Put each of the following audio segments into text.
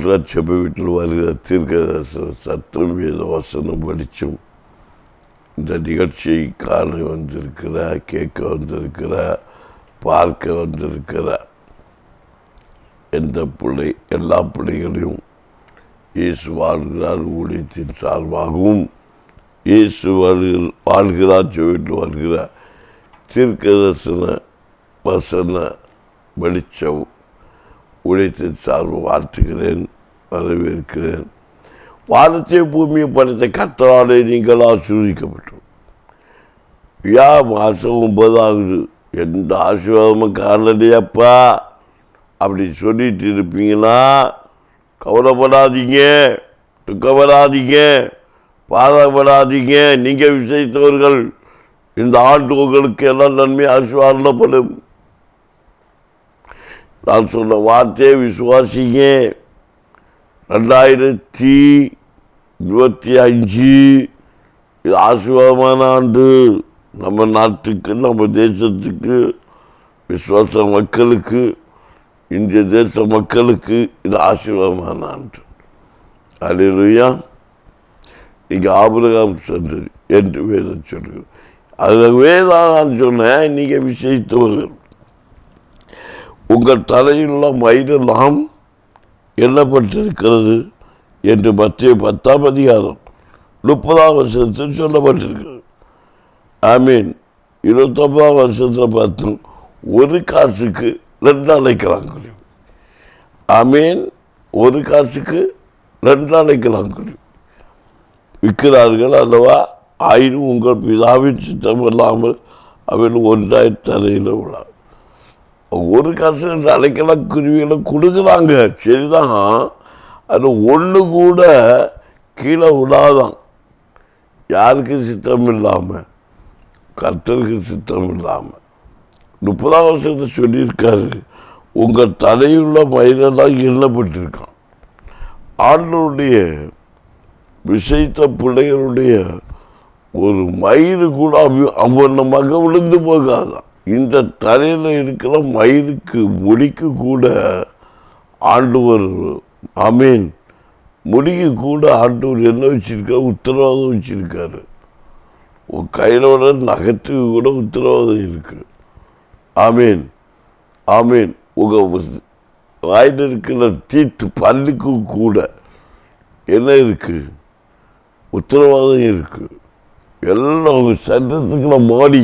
இயேசு செப வீட்டில் வருகிற தீர்க்க சத்தம் வேத வசனம் வெளிச்சம் இந்த நிகழ்ச்சியை காண வந்திருக்கிறா கேட்க வந்திருக்கிற பார்க்க வந்திருக்கிற எந்த பிள்ளை எல்லா பிள்ளைகளையும் இயேசு வாழ்கிறார் ஊழியத்தின் சார்பாகவும் இயேசு வாழ்கிற வாழ்கிறார் சொல்லிட்டு வருகிறார். தீர்க்கதர்சன வசன வெளிச்சம் ஊழியத்தின் சார்பு வாழ்த்துகிறேன் வரவேற்கிறேன். வானத்தை பூமியை படைத்த கத்தராலே நீங்கள் ஆசீர்வதிக்கப்பட்டோம். யா மாதம் ஒன்பதாவது எந்த ஆசீர்வாதமும் காணலையப்பா. அப்படி சொல்லிட்டு இருப்பீங்கன்னா கவலைப்படாதீங்க துக்கப்படாதீங்க பாதப்படாதீங்க நீங்கள் விசைத்தவர்கள் இந்த ஆண்டு உங்களுக்கு எல்லாம் நன்மை ஆசீர்வாதப்படும் நான் சொன்ன வார்த்தையை விசுவாசிங்க. ரெண்டாயிரத்தி இருபத்தி அஞ்சு இது ஆசீர்வாதமான ஆண்டு. நம்ம நாட்டுக்கு நம்ம தேசத்துக்கு விசுவாச மக்களுக்கு இந்திய தேச மக்களுக்கு இது ஆசீர்வாதமான ஆண்டு. அலையிலுயா நீங்கள் ஆபிரகாம் சந்ததி என்று வேதம் சொல்லுங்கள் அதில் தான் நான் சொன்னேன் நீங்கள் விசேஷத்தவர்கள். உங்கள் தலையிலுள்ள மயிரெல்லாம் எண்ணப்பட்டிருக்கிறது என்று மத்திய பத்தாம் அதிகாரம் முப்பதாம் வருஷத்தில் சொல்லப்பட்டிருக்கிறது ஐ மீன் இருபத்தொன்பதாம் வருஷத்தில் பார்த்தோம் ஒரு காசுக்கு ரெண்டு அழைக்கிறாங்க ஐ மீன் ஒரு காசுக்கு ரெண்டு அழைக்கிறாங்க விற்கிறார்கள் அல்லவா? ஆயினும் உங்கள் பிதாவின் சித்தம் இல்லாமல் அவன் ஒன்றாய் தலையில் உள்ளார் ஒரு காசு அலைக்கெல்லாம் குருவிகளை கொடுக்குறாங்க சரிதான் அது ஒன்று கூட கீழே விடாதான் யாருக்கு சித்தம் இல்லாமல் கர்த்தருக்கு சித்தம் இல்லாமல் முப்பதாம் வருஷத்தை சொல்லியிருக்காரு உங்கள் தலையுள்ள மயிலெல்லாம் எண்ணப்பட்டிருக்கான் ஆண்டோடைய விஷயத்த பிள்ளைகளுடைய ஒரு மயிறு கூட அவனமாக விழுந்து போகாதான் இந்த தலையில் இருக்கிற மயிருக்கு முடிக்கு கூட ஆண்டவர் அமீன் முடிக்கு கூட ஆண்டவர் என்ன வச்சுருக்கார்? உத்தரவாதம் வச்சுருக்காரு. உன் கையிலோட நகத்துக்கு கூட உத்தரவாதம் இருக்குது ஆமீன். ஆமீன். உங்கள் வாயில் இருக்கிற தீத்து பல்லுக்கு கூட என்ன இருக்குது உத்தரவாதம் இருக்குது எல்லாம் உங்க சட்டத்துக்குள்ள மாடி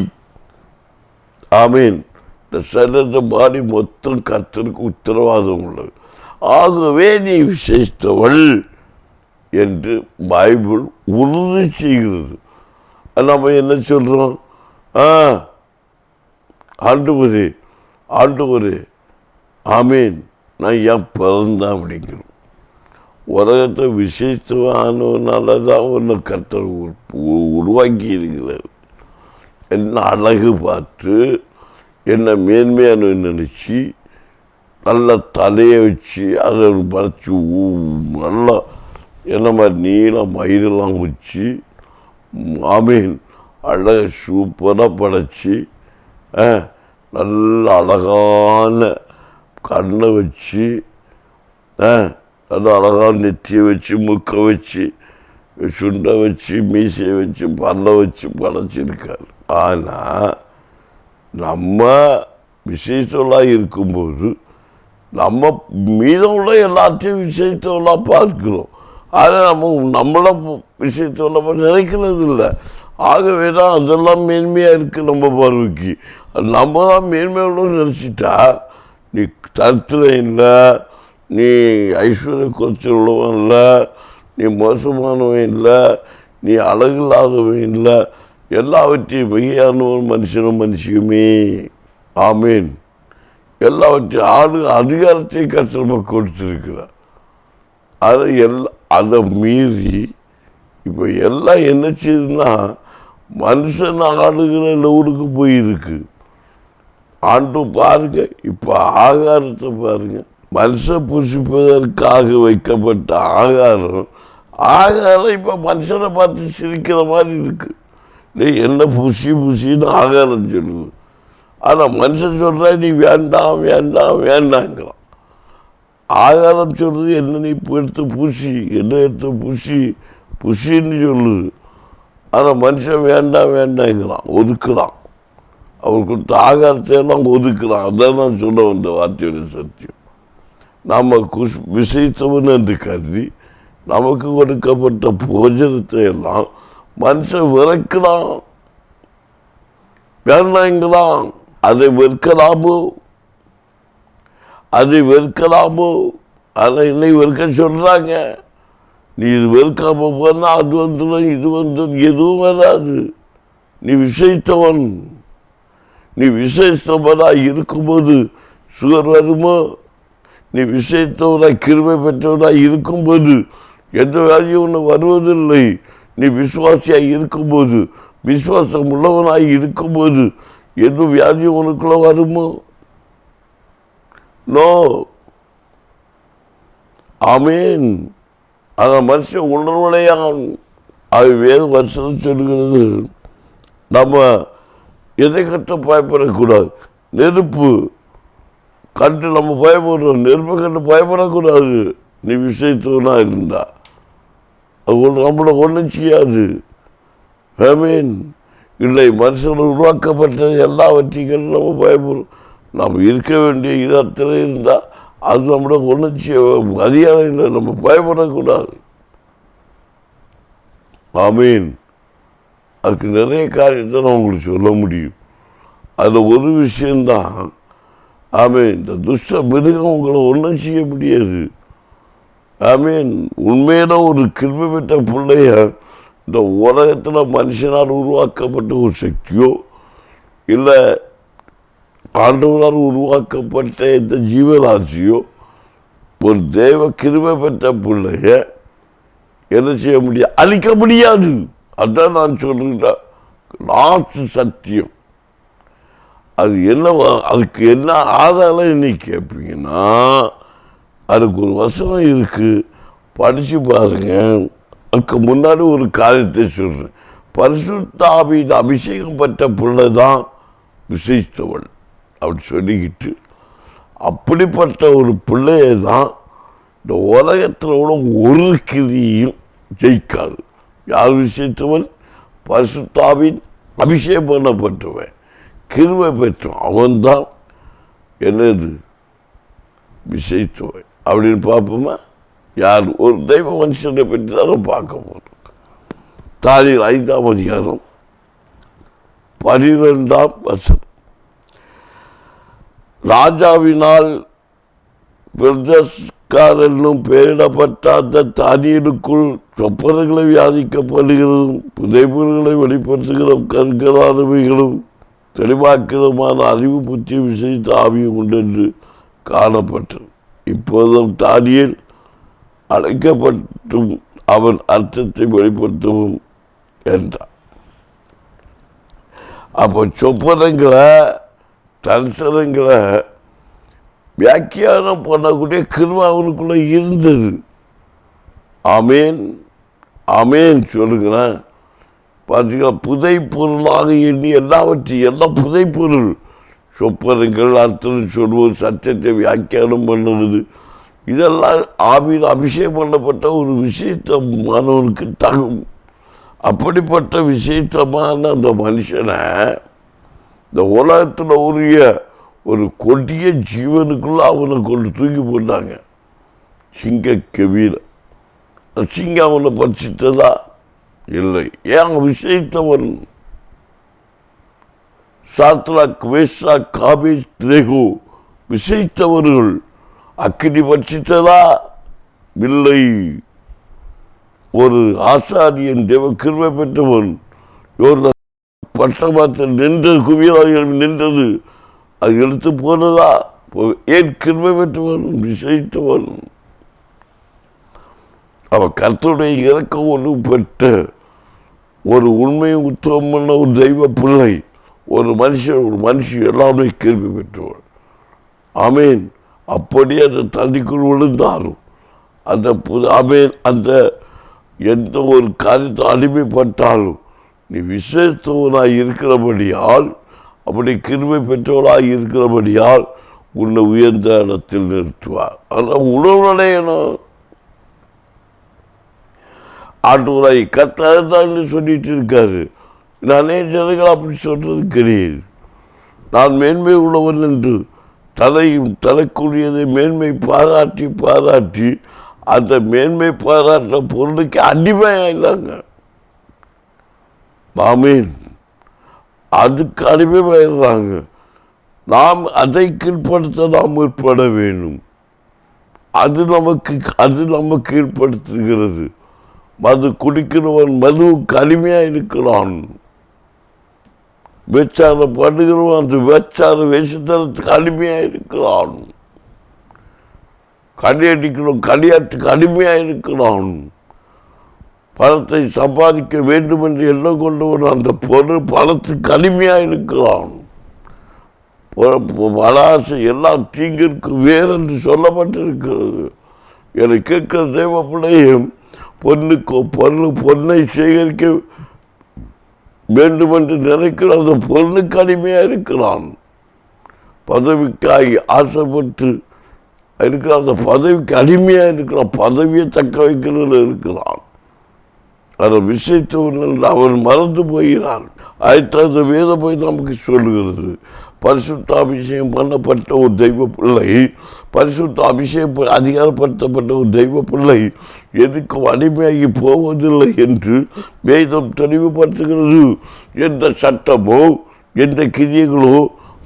ஆமீன். இந்த சரீர மாதிரி மொத்தம் கத்தருக்கு உத்தரவாதம் உள்ளது. ஆகவே நீ விசேஷித்தவள் என்று பைபிள் உறுதி செய்கிறது. நம்ம என்ன சொல்கிறோம் ஆ ஆண்டு ஆண்டு ஆமீன். நான் ஏன் பிறந்தேன் அப்படிங்கிறோம். உலகத்தை விசேஷமானவனால தான் ஒன்று கர்த்தர் உருவாக்கி இருக்கிறார். என்ன அழகு பார்த்து என்ன மேன்மையான நினச்சி நல்ல தலையை வச்சு அதை பறிச்சு நல்லா என்ன மாதிரி நீளம் மயிரெல்லாம் வச்சு மாமீன் அழக சூப்பராக படைச்சி நல்ல அழகான கண்ணை வச்சு நல்ல அழகான நெத்தியை வச்சு முக்கை வச்சு சுண்டை வச்சு மீசையை வச்சு பல்ல வச்சு படைச்சிருக்காரு. ஆனால் நம்ம விசேஷலாக இருக்கும்போது நம்ம மீதமுள்ள எல்லாத்தையும் விசேஷத்தவளாக பார்க்கிறோம். ஆனால் நம்ம நம்மளை விஷயத்தவளை நினைக்கிறது இல்லை ஆகவே தான் அதெல்லாம் மேன்மையாக இருக்குது நம்ம பார்வைக்கு. நம்ம தான் மேன்மையோட நினச்சிட்டா நீ தரத்தில் இல்லை நீ ஐஸ்வர்ய குறைச்சல் உள்ளவன் இல்லை நீ மோசமானவன் இல்லை நீ அழகில்லாதவன் இல்லை. எல்லாவற்றையும் மிகையானவன் மனுஷனும் மனுஷியுமே. ஆமீன். எல்லாவற்றையும் ஆளு அதிகாரத்தை கஷ்டமாக கொடுத்துருக்கிறார். அதை எல்லா அதை மீறி இப்போ எல்லாம் என்ன செய்யுதுன்னா மனுஷன் ஆளுகிற லெவலுக்கு போயிருக்கு. ஆண்டு பாருங்க இப்போ ஆகாரத்தை பாருங்க. மனுஷன் புஷிப்பதற்காக வைக்கப்பட்ட ஆகாரம் ஆகாரம் இப்போ மனுஷனை பார்த்து சிரிக்கிற மாதிரி இருக்குது நீ என்ன புஷி புஷின்னு ஆகாரம் சொல்லுது. ஆனால் மனுஷன் சொல்கிறா நீ வேண்டாம் வேண்டாம் வேண்டாங்கிறான். ஆகாரம் சொல்கிறது என்ன நீ எடுத்து பூசி என்ன எடுத்து புஷி புஷின்னு சொல்லுது. ஆனால் மனுஷன் வேண்டாம் வேண்டாங்கிறான் ஒதுக்குறான். அவர் கொடுத்த ஆகாரத்தை எல்லாம் ஒதுக்குறான். அதான் நான் சொல்ல வந்த வார்த்தையோட சத்தியம். நாம் குஷ் விசைத்தவன் என்று கருதி நமக்கு கொடுக்கப்பட்ட போஜனத்தை எல்லாம் மனுஷன் விறக்கிறான். வேண்டாங்கிறான். அதை வெறுக்கலாமோ? அதை வெறுக்கலாமோ? அதை இன்னை வெறுக்க சொல்கிறாங்க நீ இது வெறுக்காம போனா அது வந்துடும் இது வந்துடும் எதுவும் வராது. நீ விசைத்தவன் நீ விசேஷவனாய் இருக்கும்போது சுகர் வருமோ? நீ விசேஷத்தவராய் கிருமை பெற்றவராய் இருக்கும்போது எந்த வியாதியும் ஒன்று வருவதில்லை. நீ விசுவாசியாக இருக்கும்போது விசுவாசம் உள்ளவனாய் இருக்கும்போது எந்த வியாதியும் உனக்குள்ள வருமோ? நோ ஆமீன் அந்த மனுஷன் உணர்வடையான். அது வேறு வருஷம் சொல்கிறது நம்ம எதை கட்ட பயப்படக்கூடாது? நெருப்பு. கண்டு நம்ம பயப்படுறோம் நெருப்பை கண்டு பயப்படக்கூடாது. நீ விஷயத்தவனா இருந்தா. அது ஒன்று நம்மளை ஒன்றும் செய்யாது. இல்லை மனுஷன் உருவாக்கப்பட்ட எல்லாவற்றையும் நம்ம பயப்படுறோம் நம்ம இருக்க வேண்டிய இடத்துல இருந்தால் அது நம்மளை ஒன்றும் செய்ய அதிகாரம் இல்லை நம்ம பயப்படக்கூடாது. ஆமீன் அதுக்கு நிறைய காரியத்தை நான் உங்களுக்கு சொல்ல முடியும். அதில் ஒரு விஷயந்தான். ஆமீன். இந்த துஷ்ட மிருகம் உங்களை ஒன்றும் செய்ய முடியாது. ஆமீன். உண்மையான ஒரு கிருமி பெற்ற பிள்ளைய இந்த உலகத்தில் மனுஷனால் உருவாக்கப்பட்ட ஒரு சக்தியோ இல்லை ஆண்டவரால் உருவாக்கப்பட்ட இந்த ஜீவராசியோ ஒரு தெய்வ கிருமை பெற்ற பிள்ளைய என்ன செய்ய முடியாது? அழிக்க முடியாது. அதான் நான் சொல்றேன். லாஸ்ட் சத்தியம். அது என்ன அதுக்கு என்ன ஆதாரம் இன்னைக்கு கேட்பீங்கன்னா அதுக்கு ஒரு வசனம் இருக்குது படித்து பாருங்க. அதுக்கு முன்னாடி ஒரு காரியத்தை சொல்கிறேன் பரிசுத்தாவின் அபிஷேகம் பெற்ற பிள்ளை தான் விசேஷித்தவள். அப்படி சொல்லிக்கிட்டு அப்படிப்பட்ட ஒரு பிள்ளையை தான் இந்த உலகத்தில் உள்ள ஒரு கிரியும் ஜெயிக்காது. யார் விஷயத்தவன் பரிசுத்தாவின் அபிஷேகம் பண்ணப்பட்டவன். கிருவை பெற்றோம் அவன்தான் என்னது? விசைத்தவன் அப்படின்னு பார்ப்போமா? யார்? ஒரு தெய்வ மனுஷனை பற்றி தான் பார்க்க போகிறோம் தானியல் ஐந்தாம் அதிகாரம் பனிரெண்டாம் வசனம். ராஜாவினால் பிரதஸ்கார் என்னும் பெயரிடப்பட்ட அந்த தானியனுக்குள் சொப்பனங்களை வியாதிக்கப்படுகிறதும் புதைப்புகளை வெளிப்படுத்துகிற கண்களானவைகளும் தெளிவாக்கிறதுமான அறிவு புத்தி விசைத்த ஆவியும் உண்டென்று காணப்பட்டது. இப்போதும் தானியல் அழைக்கப்பட்டும் அவன் அர்த்தத்தை வெளிப்படுத்தவும் என்றான். அப்போ சொப்பனங்களை தரிசனங்களை வியாக்கியானம் பண்ணக்கூடிய கிரும அவனுக்குள்ளே இருந்தது. அமேன் அமேன் சொல்லுங்களேன் பார்த்தீங்களா புதை பொருளாக எண்ணி எல்லாவற்றையும் எல்லாம் புதை பொருள் சொப்பனங்கள் அர்த்தம் சொல்வது சத்தியத்தை வியாக்கியானம் பண்ணுவது. இதெல்லாம் ஆவியில் அபிஷேகம் பண்ணப்பட்ட ஒரு விசேஷமானவனுக்கு தகும் அப்படிப்பட்ட விசேஷமான அந்த மனுஷனை இந்த உலகத்தில் உரிய ஒரு கொடிய ஜீவனுக்குள்ளே அவனை கொண்டு தூக்கி போட்டாங்க. சிங்க கெவியில் சிங்கம் அவனை பறிச்சிட்டதா? இல்லை. ஏன் விஷயத்தவன் சாத்ரா வேஷா காபேஜ் திரேகு விசைத்தவர்கள் அக்கினி பட்சித்ததா? இல்லை. ஒரு ஆசாரியன் தேவ கிருமை பெற்றவன் யோர்தான் பட்டமாத்தில் நின்றது குவியலாக நின்றது அது எடுத்து போனதா? ஏன் கிருமை பெற்றவன்? விசைத்தவன் அவன் கர்த்தருடைய இறக்கம் ஒன்று பெற்ற ஒரு உண்மை உத்தவம் பண்ண ஒரு தெய்வ பிள்ளை ஒரு மனுஷன் ஒரு மனுஷி எல்லாமே கிருமி பெற்றவன் அமேன் அப்படியே அந்த தண்ணிக்குள் விழுந்தாலும் அந்த புது அமேன் அந்த எந்த ஒரு காரியத்தை அடிமைப்பட்டாலும் நீ விசேஷத்தவனாக இருக்கிறபடியால் அப்படி கிருமை பெற்றவளாக இருக்கிறபடியால் உன்னை உயர்ந்த இடத்தில் நிறுத்துவார். ஆனால் உணவடையணும் ஆண்டவராய் கத்தாதான் தான் சொல்லிட்டு இருக்காரு நானே ஜனங்கள் அப்படி சொல்றது கிடையாது நான் மேன்மை உள்ளவன் என்று தலையும் தரக்கூடியதை மேன்மை பாராட்டி பாராட்டி அந்த மேன்மை பாராட்ட பொருளுக்கு அடிமையாயிட்டாங்க மாமீன் அதுக்கு அடிமையாயிடுறாங்க. நாம் அதை கீழ்ப்படுத்த நாம் முற்பட வேண்டும். அது நமக்கு அது நமக்கு ஏற்படுத்துகிறது மது குடிக்கிறவன் மதுவுக்கு அடிமையாக இருக்கிறான். வேச்சார பண்ணுகிறவன் அந்த வேச்சார வேஷத்தனத்துக்கு அடிமையாக இருக்கிறான். கடையடிக்கிறோம் கடையாட்டுக்கு அடிமையாக இருக்கிறான். பணத்தை சம்பாதிக்க வேண்டும் என்று எண்ணம் கொண்டவன் அந்த பொருள் பணத்துக்கு அடிமையாக இருக்கிறான். பலாசை எல்லாம் தீங்கிற்கு வேறு என்று சொல்லப்பட்டிருக்கிறது. என்னை கேட்கிற தேவ பிள்ளையும் பொண்ணுக்கோ பொண்ணு பொண்ணை சேகரிக்க வேண்டும் என்று நினைக்கிற அந்த பொண்ணுக்கு அடிமையாக இருக்கிறான். பதவிக்காகி ஆசைப்பட்டு இருக்கிற அந்த பதவிக்கு அடிமையாக இருக்கிறான். பதவியை தக்க வைக்கிறதுல இருக்கிறான். அந்த விஷயத்தை அவன் மறந்து போகிறான். ஆயிரத்தி அந்த வேதம் போய் நமக்கு சொல்லுகிறது. பரிசுத்த அபிஷேகம் பண்ணப்பட்ட ஒரு தெய்வ பிள்ளை பரிசுத்த அபிஷேகம் அதிகாரப்படுத்தப்பட்ட ஒரு தெய்வ பிள்ளை எதுக்கும் அடிமையாகி போவதில்லை என்று வேதம் தெளிவுபடுத்துகிறது. எந்த சட்டமோ எந்த கிரியைகளோ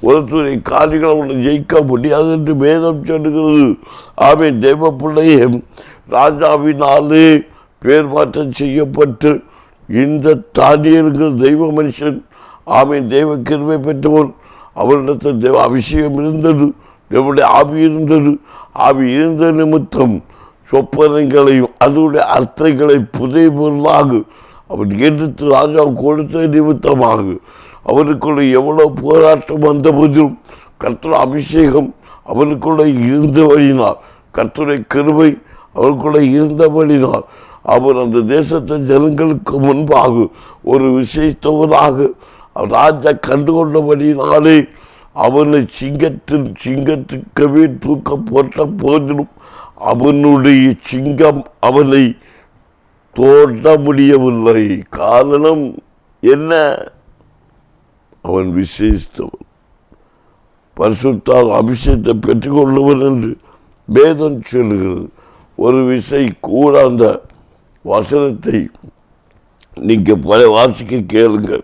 ஒருத்தரை காரியங்களை அவனை ஜெயிக்க முடியாது என்று வேதம் சொல்லுகிறது. ஆமே தெய்வ பிள்ளையே ராஜாவினாலே பேர் மாற்றம் செய்யப்பட்டு இந்த தானியர்கள் தெய்வ மனுஷன் ஆமை தெய்வ கிருமை பெற்றவன் அவரிடத்தில் தேவ அபிஷேகம் இருந்தது தேவனுடைய ஆவி இருந்தது. ஆவி இருந்த நிமித்தம் சொப்பனங்களையும் அதனுடைய அர்த்தங்களை புதை பொருளாக அவன் எதிர்த்து ராஜா கொடுத்த நிமித்தமாக அவருக்குள்ள எவ்வளோ போராட்டம் வந்த போதிலும் கற்ற அபிஷேகம் அவருக்குள்ள இருந்தபடினால் கற்றுரை கருவை அவருக்குள்ள இருந்தபடினால் அவர் அந்த தேசத்தை ஜனங்களுக்கு முன்பாக ஒரு விசேஷத்தவராக ராஜா கண்டுகொண்டபடினாலே அவனை சிங்கத்தில் சிங்கத்துக்கவே தூக்க போட்ட போதிலும் அவனுடைய சிங்கம் அவனை தோட்ட முடியவில்லை. காரணம் என்ன? அவன் விசேஷித்தவன். பரிசுத்தால் அபிஷேகத்தை பெற்றுக்கொள்ளுவன் என்று வேதம் சொல்லுகிறது ஒரு விசை கூட அந்த வசனத்தை நீங்கள் பல வாசிக்க கேளுங்கள்.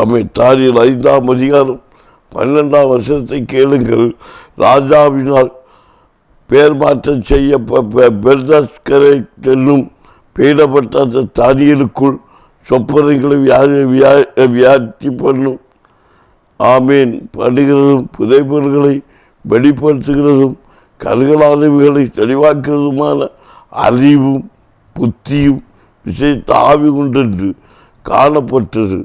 அவை தாரியில் ஐந்தாம் அதிகாரம் பன்னெண்டாம் வருஷத்தை கேளுங்கள். ராஜாவினால் பேர் மாற்றம் செய்ய பெர்தஸ்கரை என்னும் பெயரப்பட்ட அந்த தானியலுக்குள் சொப்பனைகளை வியா வியா வியாப்தி பண்ணும். ஆமீன். படுகிறதும் புதைப்பொருள்களை வெளிப்படுத்துகிறதும் கருகலானவைகளை தெளிவாக்குறதுமான அறிவும் புத்தியும் விசேஷத்த ஆவி கொண்டென்று காணப்பட்டது.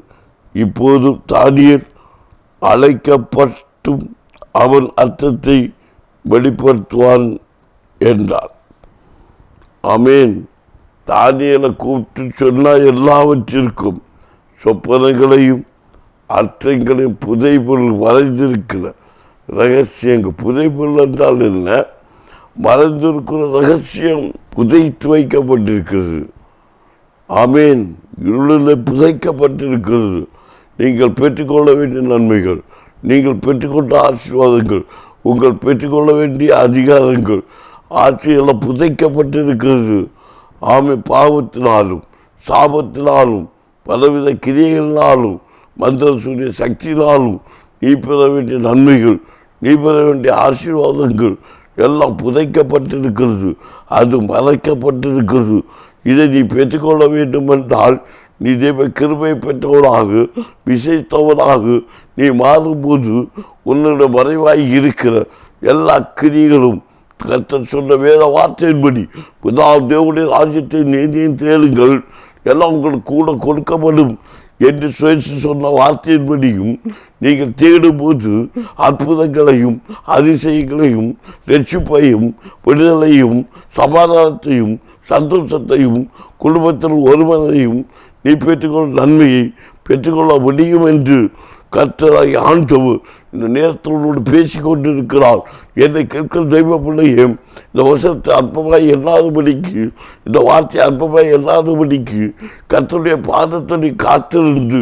இப்போதும் தானியல் அழைக்கப்பட்டும் அவன் அர்த்தத்தை வெளிப்படுத்துவான் என்றார் அமேன் தானியலை கூப்பிட்டு சொன்னால் எல்லாவற்றிற்கும் சொப்பனங்களையும் அர்த்தங்களையும் புதைப்பொருள் மறைந்திருக்கிற ரகசியங்கள் புதைப்பொருள் என்றால் என்ன? மறைந்திருக்கிற ரகசியம் புதைத்து வைக்கப்பட்டிருக்கிறது. அமேன் இருளில் புதைக்கப்பட்டிருக்கிறது. நீங்கள் பெற்றுக்கொள்ள வேண்டிய நன்மைகள். நீங்கள் பெற்றுக்கொண்ட ஆசீர்வாதங்கள். உங்கள் பெற்றுக்கொள்ள வேண்டிய அதிகாரங்கள். ஆட்சியெல்லாம் புதைக்கப்பட்டிருக்கிறது. ஆமை பாவத்தினாலும் சாபத்தினாலும் பலவித கிரியைகளினாலும் மந்திர சூரிய சக்தியினாலும் நீ பெற வேண்டிய நன்மைகள் நீ பெற வேண்டிய ஆசீர்வாதங்கள் எல்லாம் புதைக்கப்பட்டிருக்கிறது. அது மறைக்கப்பட்டிருக்கிறது. இதை நீ பெற்றுக்கொள்ள வேண்டும் என்றால் நீ தெய்வ கிருபை பெற்றவனாக விசேஷத்தவனாக நீ மாறும்போது உன்னோட மறைவாய் இருக்கிற எல்லா கிரிகளும் கர்த்தர் சொன்ன வேத வார்த்தையின்படி புதாவது தேவனுடைய ராஜ்யத்தை நீதியும் தேடுங்கள். எல்லாம் உங்களுக்கு கூட கொடுக்கப்படும் என்று சுயசு சொன்ன வார்த்தையின்படியும் நீங்கள் தேடும்போது அற்புதங்களையும் அதிசயங்களையும் ரட்சிப்பையும் விடுதலையும் சமாதானத்தையும் சந்தோஷத்தையும் குடும்பத்தில் ஒருவனையும் நீ பெற்றுக்கொள்ள நன்மையை பெற்றுக்கொள்ள முடியும் என்று கர்த்தராய் ஆண்டவு இந்த நேரத்தோடு பேசி கொண்டிருக்கிறார். என்னை கேட்கிற தெய்வ பிள்ளையே இந்த வருஷத்தை அற்பமாய் எண்ணாதபடிக்கு இந்த வார்த்தை அற்பமாய் எண்ணாதபடிக்கு கர்த்தருடைய பாதத்தை நீ காத்திருந்து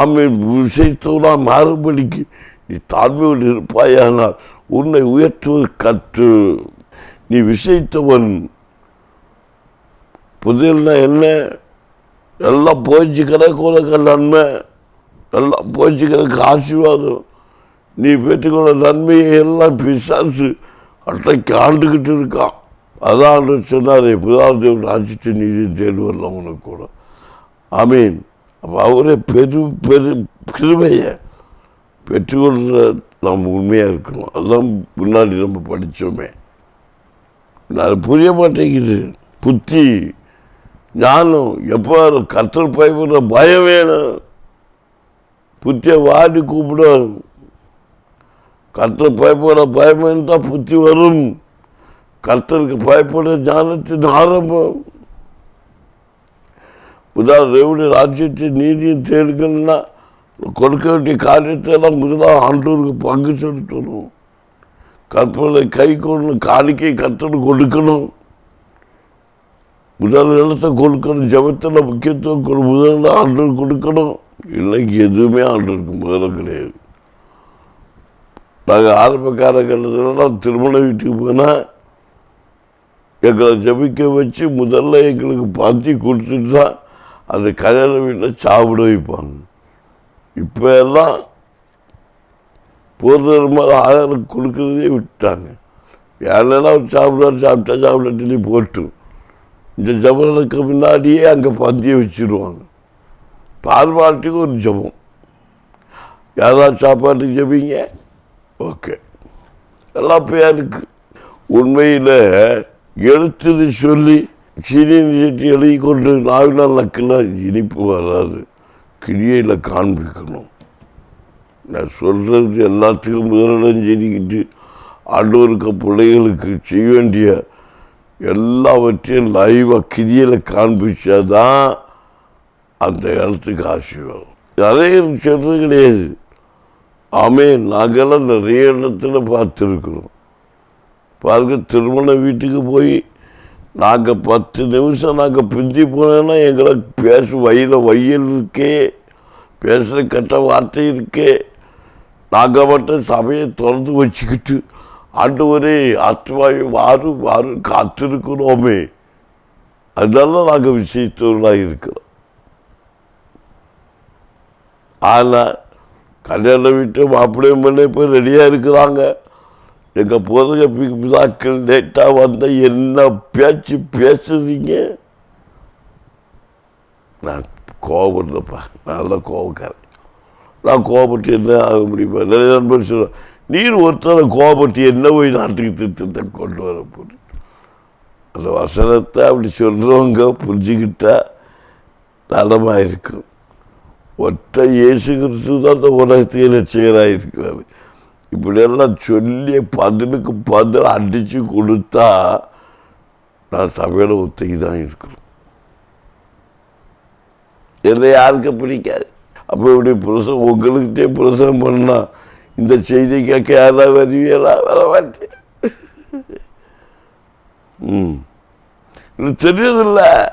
ஆமை விஷயத்தோடாக மாறுபடிக்கு நீ தாழ்மையோடு இருப்பாயானால் உன்னை உயர்த்துவது கற்று நீ விஷயத்தவன் புதியல்னா என்ன? எல்லாம் போயிடுச்சு கிடக்கு உனக்கு நன்மை. எல்லாம் போயிச்சுக்கிறதுக்கு ஆசீர்வாதம். நீ பெற்றுக்கொள்ள நன்மையை எல்லாம் பிசாசு அட்டைக்கு ஆண்டுக்கிட்டு இருக்கான் அதான் சொன்னார் புதாதேவன் புதாவது ஆட்சித்து நீதி தேடி உனக்கு கூட. ஆமீன். அப்போ அவரே பெரு பெரு கிருமையை பெற்றுக்கொள்கிற நாம் உண்மையாக இருக்கணும். அதுதான் முன்னாடி நம்ம படித்தோமே நான் புரிய மாட்டேங்குது. புத்தி ஞானம் எப்போ கத்தல் பயப்படுற பயம் வேணும் புத்தியை வாடி கூப்பிடும் கத்தல் பயப்படுற பயம் தான் புத்தி வரும் கர்த்தருக்கு பயப்படுற ஞானத்தின் ஆரம்பம் முதல் ரெவடி ராஜ்யத்தை நீதியும் தேடுகள்னா கொடுக்க வேண்டிய காரியத்தை எல்லாம் முதலாக ஆண்டவருக்கு பங்கு செலுத்தணும் கற்பனை கை கொள்ளணும் காணிக்கை கத்தனை கொடுக்கணும் முதல் இடத்தை கொடுக்கணும் ஜபத்தில் முக்கியத்துவம் கொடு முதல்ல ஆண்டு கொடுக்கணும். இன்னைக்கு எதுவுமே ஆண்டுக்கு முதல்ல கிடையாது. நாங்கள் ஆரம்ப காலகட்டத்தில் திருமண வீட்டுக்கு போனால் எங்களை ஜபிக்க வச்சு முதல்ல எங்களுக்கு பாத்தி கொடுத்துட்டு தான் அந்த கல்யாண வீட்டில் சாப்பிட வைப்பாங்க. இப்போ எல்லாம் போகிறது மாதிரி ஆகாரம் கொடுக்குறதே விட்டாங்க. யாரெல்லாம் சாப்பிடுவார் சாப்பிட்டா சாப்பிடட்டி போட்டு இந்த ஜபனுக்கு முன்னாடியே அங்கே பந்தியை வச்சுருவாங்க. பால்பாட்டுக்கு ஒரு ஜபம். யாராவது சாப்பாட்டுக்கு ஜபிங்க? ஓகே. எல்லாம் பேருக்கு உண்மையில் எழுத்துன்னு சொல்லி சீனி சட்டி எழுதி கொண்டு நாவினால் நக்கில் இனிப்பு வராது. கிரியையில் காண்பிக்கணும். நான் சொல்கிறது எல்லாத்துக்கும் முதலிடம் செஞ்சுக்கிட்டு ஆண்டோருக்கு பிள்ளைகளுக்கு செய்ய வேண்டிய எல்லாவற்றையும் லைவாக கிதியில் காண்பிச்சா தான் அந்த இடத்துக்கு ஆசீர்வாதம். நிறைய சொல்றது கிடையாது. ஆமே நாங்கள்லாம் நிறைய இடத்துல பார்த்துருக்குறோம். பாருங்க திருமண வீட்டுக்கு போய் நாங்கள் பத்து நிமிஷம் நாங்கள் பிந்தி போனோன்னா எங்களை பேச வயல வயல் இருக்கே பேசுகிற கெட்ட வார்த்தை இருக்கே. நாங்கள் மட்டும் சபையை திறந்து வச்சுக்கிட்டு ஆண்டு ஒரே ஆத்மாவை வாரு வாரு காத்திருக்கிறோமே. அதனால நாங்கள் விஷயத்தோடாக இருக்கிறோம். ஆனால் கல்யாணம் வீட்டு மாப்பிள்ளையும் பண்ண இப்போ ரெடியாக இருக்கிறாங்க. எங்கள் போதக பிதாக்கள் லேட்டாக வந்தால் என்ன பேச்சு பேசுறீங்க? நான் கோபப்படுறப்பா நல்ல கோபக்காரன் நான் கோபப்பட்டு என்ன ஆக முடியுமா? நிறைய நண்பர் சொல்லுவேன் நீர் ஒருத்தரை கோபப்பட்டு என்ன போய் நாட்டுக்கு திட்டத்தை கொண்டு வர அந்த வசனத்தை அப்படி சொல்கிறவங்க புரிஞ்சுக்கிட்டா நலமாக இருக்கும் ஒற்றை இயேசு கிறிஸ்து தான் அந்த உலகத்தையே லட்சியராக இருக்கிறாரு இப்படியெல்லாம் சொல்லி பதிலுக்கு பதில் அடித்து கொடுத்தா நான் சபையில் ஒத்தகி தான் இருக்கிறோம். என்னை யாருக்கு பிடிக்காது. அப்போ இப்படி புருஷன் உங்களுக்கிட்டே புருஷன் பண்ணால் இந்த செய்தி கேட்க யாராவது வருவீங்களா? வர மாட்டேன். ம். இது தெரியுதில்ல.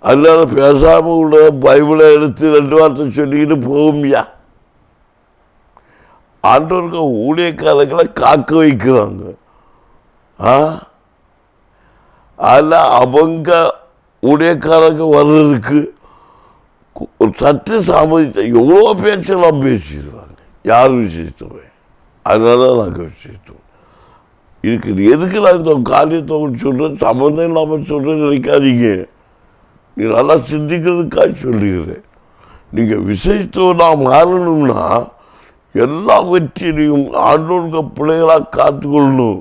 அதனால பேசாம உள்ள பைபிளை எடுத்து ரெண்டு வார்த்தை சொல்லிக்கிட்டு போகும்யா. ஆண்டவருக்கு ஊழியக்காரர்களை காக்க வைக்கிறாங்க. ஆ? அதில் அவங்க ஊழியக்காரங்க வர்றதுக்கு ஒரு சற்று சாமதித்த எவ்வளோ பேச்செல்லாம் பேசிடுறாங்க யார் விஷயத்துவே அதனால நாங்கள் விஷயத்துவோம் இதுக்கு எதுக்கு நான் இந்த காரியத்தை சொல்கிறேன் சம்மந்தம் இல்லாமல் சொல்கிறேன்னு நினைக்காதீங்க நீ நல்லா சிந்திக்கிறதுக்காக சொல்லுகிறேன் நீங்கள் நான் மாறணும்னா எல்லா வெற்றியிலையும் ஆண்டோருக்கு பிள்ளைகளாக காத்துக்கொள்ளணும்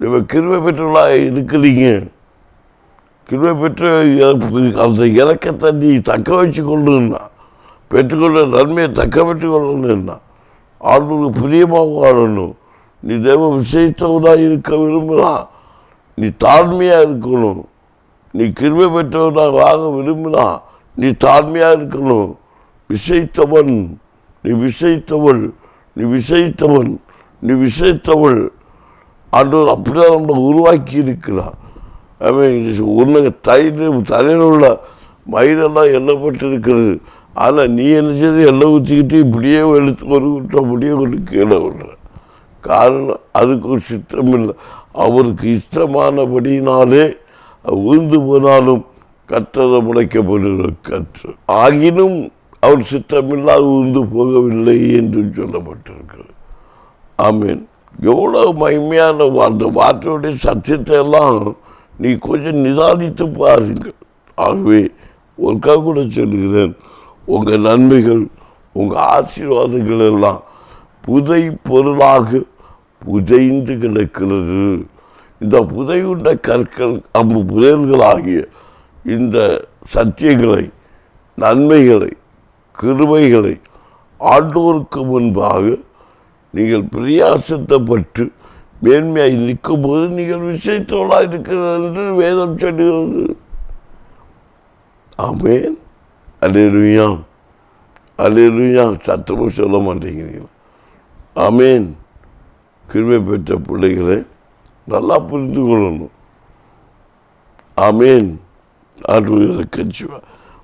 நீங்கள் கிருமை பெற்றவர்களாக இருக்கிறீங்க கிருமை பெற்ற அந்த இறக்கத்தை நீ தக்க வச்சு கொள்ளுன்னா பெற்றுக்கொள்ள நன்மையை தக்க பெற்று கொள்ளணும்னா ஆண்டோருக்கு பிரியமாக வாழணும். நீ தேவ விசேஷத்தவனாக இருக்க விரும்பினா நீ தாழ்மையாக இருக்கணும். நீ கிருமை பெற்றவனாக வாங்க விரும்பினா நீ தாழ்மையாக இருக்கணும். விசைத்தவன் நீ விசைத்தவள் நீ விசைத்தவன் நீ விசைத்தவள் ஆண்டவர் அப்படிதான் நம்மளை உருவாக்கி இருக்கிறார் அவன் உன்னை தயிர் தலையில் உள்ள மயிரெல்லாம் எல்லப்பட்டிருக்கிறது ஆனால் நீ என்ன செய்து எல்லாம் ஊற்றிக்கிட்டு இப்படியே எழுத்து ஒரு அப்படியே கொண்டு கீழே விடுற. காரணம் அதுக்கு ஒரு சித்தம் இல்லை. அவருக்கு இஷ்டமானபடினாலே உந்து போனாலும் கற்றதை முளைக்கப்படுகிற கற்று ஆகினும் அவர் சித்தமில்லாது உந்து போகவில்லை என்று சொல்லப்பட்டிருக்கிறது. ஆமீன். எவ்வளோ மகிமையான அந்த வார்த்தையுடைய சத்தியத்தை எல்லாம் நீ கொஞ்சம் நிதானித்து பாருங்கள். ஆகவே ஒருக்கா கூட சொல்கிறேன் உங்கள் நன்மைகள் உங்கள் ஆசீர்வாதங்கள் எல்லாம் புதை பொருளாக புதைந்து கிடக்கிறது. இந்த புதையுண்ட கற்கள் அம்பு புதையல்களாகிய இந்த சத்தியங்களை நன்மைகளை கிருமைகளை ஆண்டோருக்கு முன்பாக நீங்கள் பிரியாசத்தப்பட்டு மேன்மையாய் நிற்கும்போது நீங்கள் விஷயத்தோளாக இருக்கிறது என்று வேதம் சொல்லுகிறது ஆமேன். அலேலுயா அலேலுயா சத்தமும் சொல்ல மாட்டேங்கிறீங்க ஆமேன். கிருமை பெற்ற பிள்ளைகளை நல்லா புரிந்து கொள்ளணும். ஆமேன். ஆண்டு கட்சிவா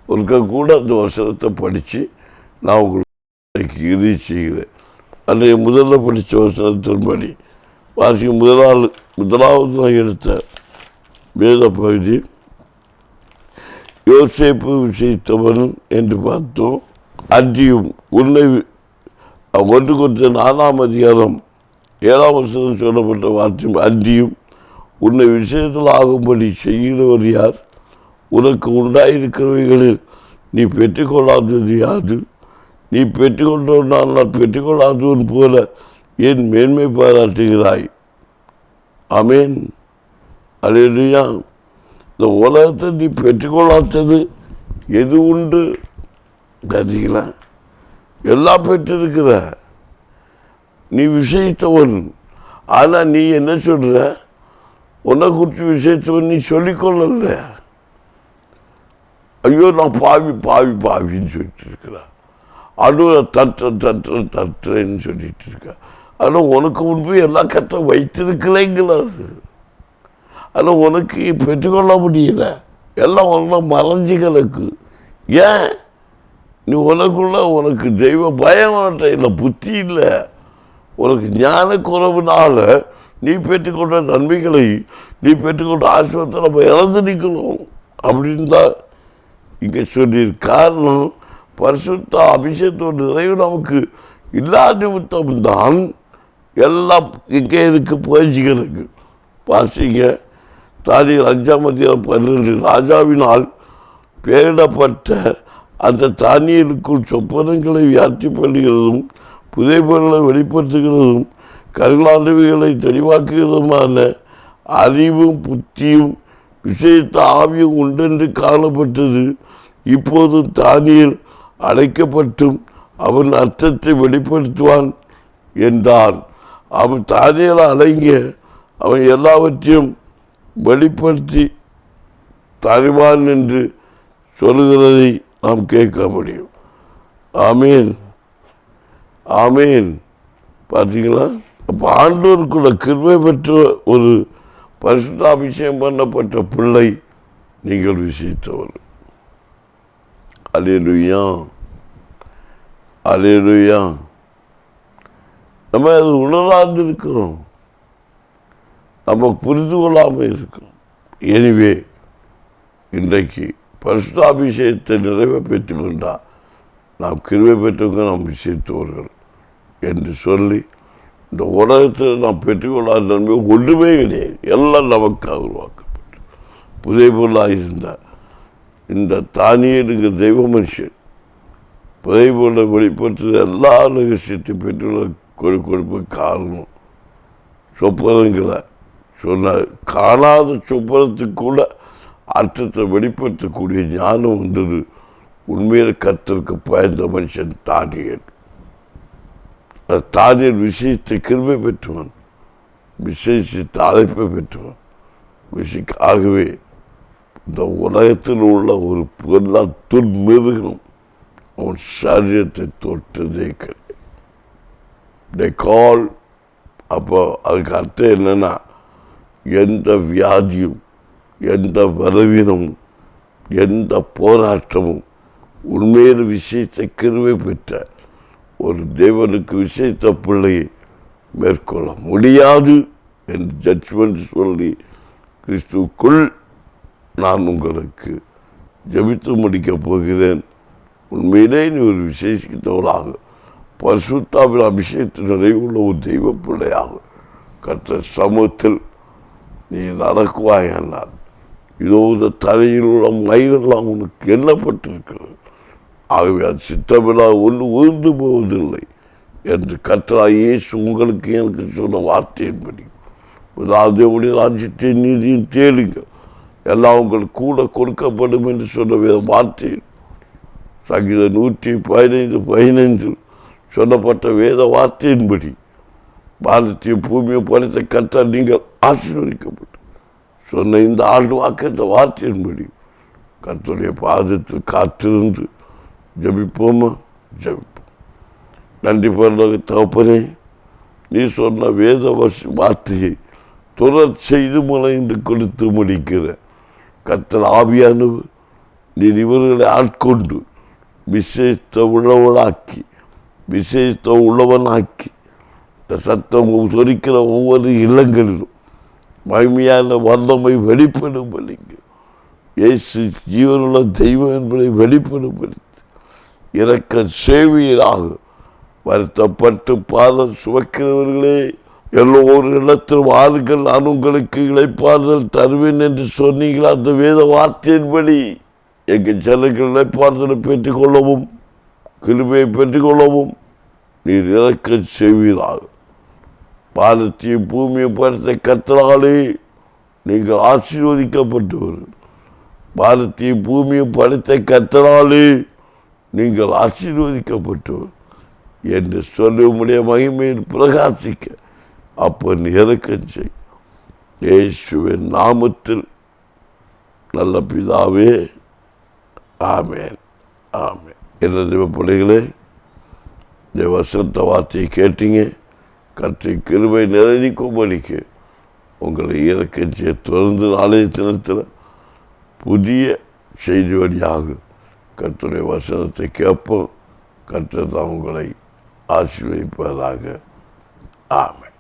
ஒருக்க கூட அந்த வசனத்தை படித்து நான் உங்களுக்கு இறுதி செய்கிறேன். அன்றைய முதல்ல படித்த வசனத்தின்படி வாசிக்கும் முதலாள் முதலாவது நான் எடுத்த வேத பகுதி யோசிப்பு விஷயித்தவன் என்று பார்த்தோம். அன்றியும் உன்னை ஒன்று கொஞ்ச நாலாம் அதிகாரம் ஏழாம் வருஷம் சொல்லப்பட்ட வார்த்தை அன்றியும் உன்னை விஷயத்தில் ஆகும்படி செய்கிறவர் யார்? உனக்கு உண்டாயிருக்கிறவைகளில் நீ பெற்றுக்கொள்ளாதது யாது? நீ பெற்றுக்கொண்டவன் நான் பெற்றுக்கொள்ளாதவன் போல என் மேன்மை பாராட்டுகிறாய். அமேன் அலையா இந்த உலகத்தை நீ பெற்றுக்கொள்ளாதது எது உண்டு? கதிங்களா எல்லாம் பெற்றிருக்கிற. நீ விஷயத்தவன் ஆனால் நீ என்ன சொல்கிற உன்னை குறித்து விஷயத்தவன் நீ சொல்லிக்கொள்ளல. ஐயோ நான் பாவி பாவி பாவின்னு சொல்லிட்டு இருக்கிறேன். அழுவ தற்ற தற்ற தற்றேன்னு சொல்லிட்டு இருக்கேன் ஆனால் உனக்கு முன்பு எல்லாம் கற்ற வைத்திருக்கலைங்கிறாரு. ஆனால் உனக்கு பெற்றுக்கொள்ள முடியல. எல்லாம் உனக்கு மறைஞ்சு கிடக்கு. ஏன்? நீ உனக்குள்ள உனக்கு தெய்வ பயம் இல்லை புத்தி இல்லை. உனக்கு ஞான குறைவுனால நீ பெற்றுக்கொண்ட நன்மைகளை நீ பெற்றுக்கொண்ட ஆசிரியத்தை நம்ம இழந்து நிற்கணும் அப்படின்னு தான் இங்கே சொல்லியிரு காரணம் பரிசுத்த அபிஷேகத்தோட நிறைவு நமக்கு இல்லாத நிமித்தம் தான் எல்லாம் இங்கே இருக்கு இருக்குது வாசிங்க தானியல் அஞ்சாம் அதிகாரம் பன்னிரண்டு ராஜாவினால் பெயரிடப்பட்ட அந்த தானியலுக்குள் சொப்பனங்களை வியார்த்தி பண்ணுகிறதும் புதைப்பொருளை வெளிப்படுத்துகிறதும் கருளாண்டவிகளை தெளிவாக்குகிறதுமான அறிவும் புத்தியும் விஷயத்த ஆவியும் உண்டென்று காணப்பட்டது. இப்போது தானியல் அழைக்கப்பட்டும் அவன் அர்த்தத்தை வெளிப்படுத்துவான் என்றார். அவன் தானியல் அடங்கிய அவன் எல்லாவற்றையும் வெளிப்படுத்தி தருவான் என்று சொல்லுகிறதை நாம் கேட்க முடியும். ஆமீன். ஆமீன். பார்த்தீங்களா? அப்போ ஆண்டோருக்குள்ள கிருமை பெற்ற ஒரு பரிசுத்தாபிஷேகம் பண்ணப்பட்ட பிள்ளை நீங்கள் விசித்தவர் அலையலுயா அலையலுயா நம்ம அது உணராந்து இருக்கிறோம் நம்ம புரிந்து கொள்ளாமல் இருக்கிறோம். எனிவே இன்றைக்கு பரிசுத்தாபிஷேகத்தை நிறைவே பெற்றுக்கொண்டால் நாம் கிருவை பெற்றவங்க நாம் விசேத்தவர்கள் என்று சொல்லி இந்த உலகத்தில் நாம் பெற்றுக்கொள்ளாத நன்மை ஒன்றுமே கிடையாது. எல்லாம் நமக்காக உருவாக்கப்பட்டு புதிய பொருளாக இருந்தார். இந்த தானியனுங்க தெய்வ மனுஷன் புதை பொருளை வெளிப்படுத்துகிற எல்லா ரகசியத்தையும் பெற்றுள்ள கொடு கொடுப்பு காரணம் சொப்பனங்களை சொன்னார் காணாத சொப்பனத்துக்கு கூட அர்த்தத்தை வெளிப்படுத்தக்கூடிய ஞானம் வந்தது. உண்மையில் கத்திற்கு பயந்த மனுஷன் தானியன் தானியல் விஷயத்தை கிருமை பெற்றவன். விசேஷித்த அழைப்பை பெற்றவன். விஷய ஆகவே இந்த உலகத்தில் உள்ள ஒரு பொருளா துன்மிருகம் அவன் சரீரத்தை தொட்டதே கிடையாது தே கால் அப்போ அதுக்கு அர்த்தம் என்னென்னா எந்த வியாதியும் எந்த பலவீனமும் எந்த போராட்டமும் உண்மையான விஷயத்தை கிருவை பெற்ற ஒரு தேவனுக்கு விஷயத்த பிள்ளையை மேற்கொள்ள முடியாது என்று ஜட்ஜ்மெண்ட் சொல்லி கிறிஸ்துக்குள் நான் உங்களுக்கு ஜெபித்து முடிக்கப் போகிறேன். உண்மையிலே நீ ஒரு விசேஷித்தவளாக பரிசுத்தாவின் அபிஷேகத்தில் நிறைவுள்ள ஒரு தெய்வ பிள்ளையாக கற்ற சமூகத்தில் நீ நடக்குவாய் என்னால் இதோ இந்த தலையில் உள்ள மயிரெல்லாம் உனக்கு எண்ணப்பட்டிருக்கிறது. ஆகவே அது சித்தமில்லா ஒன்று உயர்ந்து போவதில்லை என்று கற்றா இயேசு உங்களுக்கு எனக்கு சொன்ன வார்த்தையின்படி. உடைய ராஜ்யத்தை நீதியும் தேடுங்க எல்லாம் உங்களுக்கு கூட கொடுக்கப்படும் என்று சொன்ன வித வார்த்தையில் சங்கீத நூற்றி பதினைந்து பதினைந்து சொல்லப்பட்ட வேத வார்த்தையின்படி பாரதிய பூமியை படைத்த கற்ற நீங்கள் ஆசீர்வதிக்கப்பட்டு சொன்ன இந்த ஆண்டு வாக்கு இந்த வார்த்தையின்படி கர்த்தருடைய பாதத்தில் காத்திருந்து ஜபிப்போமா? ஜபிப்போம். நன்றி பிறகு தகப்பனே நீ சொன்ன வேத வசி வார்த்தையை தொடர் செய்து முனைந்து கொடுத்து முடிக்கிற கத்தர் ஆவியானவர் நீ இவர்களை ஆட்கொண்டு விசேஷத்தை உள்ளவனாக்கி விசேஷத்தை உள்ளவனாக்கி இந்த சத்தம் சொரிக்கிற ஒவ்வொரு இல்லங்களிலும் மகிமையான வல்லமை வெளிப்படும் பலிங்க இயேசு ஜீவனுள்ள தெய்வம் என்பதை வெளிப்படும் பலி இறக்க சேவியராக வருத்தப்பட்டு பாதம் சுமக்கிறவர்களே எல்லோரு இடத்திலும் ஆறுகள் நான் உங்களுக்கு தருவேன் என்று சொன்னீங்களா அந்த வேத வார்த்தையின்படி எங்கள் ஜனங்கள் இழைப்பார்களை பெற்றுக்கொள்ளவும் கிருபை பெற்றுக்கொள்ளவும் நீர் இறக்க செய்வீராக. பாலத்தையும் பூமியை படுத்த கத்தனாலே நீங்கள் ஆசீர்வதிக்கப்பட்டவர்கள் பாரத்தையும் பூமியை படைத்த கத்தனாலே நீங்கள் ஆசீர்வதிக்கப்பட்டவர் என்று சொல்லி உடைய மகிமையில் பிரகாசிக்க அப்போ இறக்கம் செய். இயேசுவின் நாமத்தில் நல்ல பிதாவே ஆமேன் ஆமேன். என்ன பிள்ளைகளே இந்த வசந்த வார்த்தையை கேட்டீங்க கற்றை கிருபை நிறைக்கும்படிக்கு உங்களை இறக்கம் தொடர்ந்து நாளைய தினத்தில் புதிய செய்தி வழியாக கற்றுடைய வசனத்தை கேட்போம். கற்று தான் உங்களை ஆசீர்வதிப்பதாக. ஆமென்.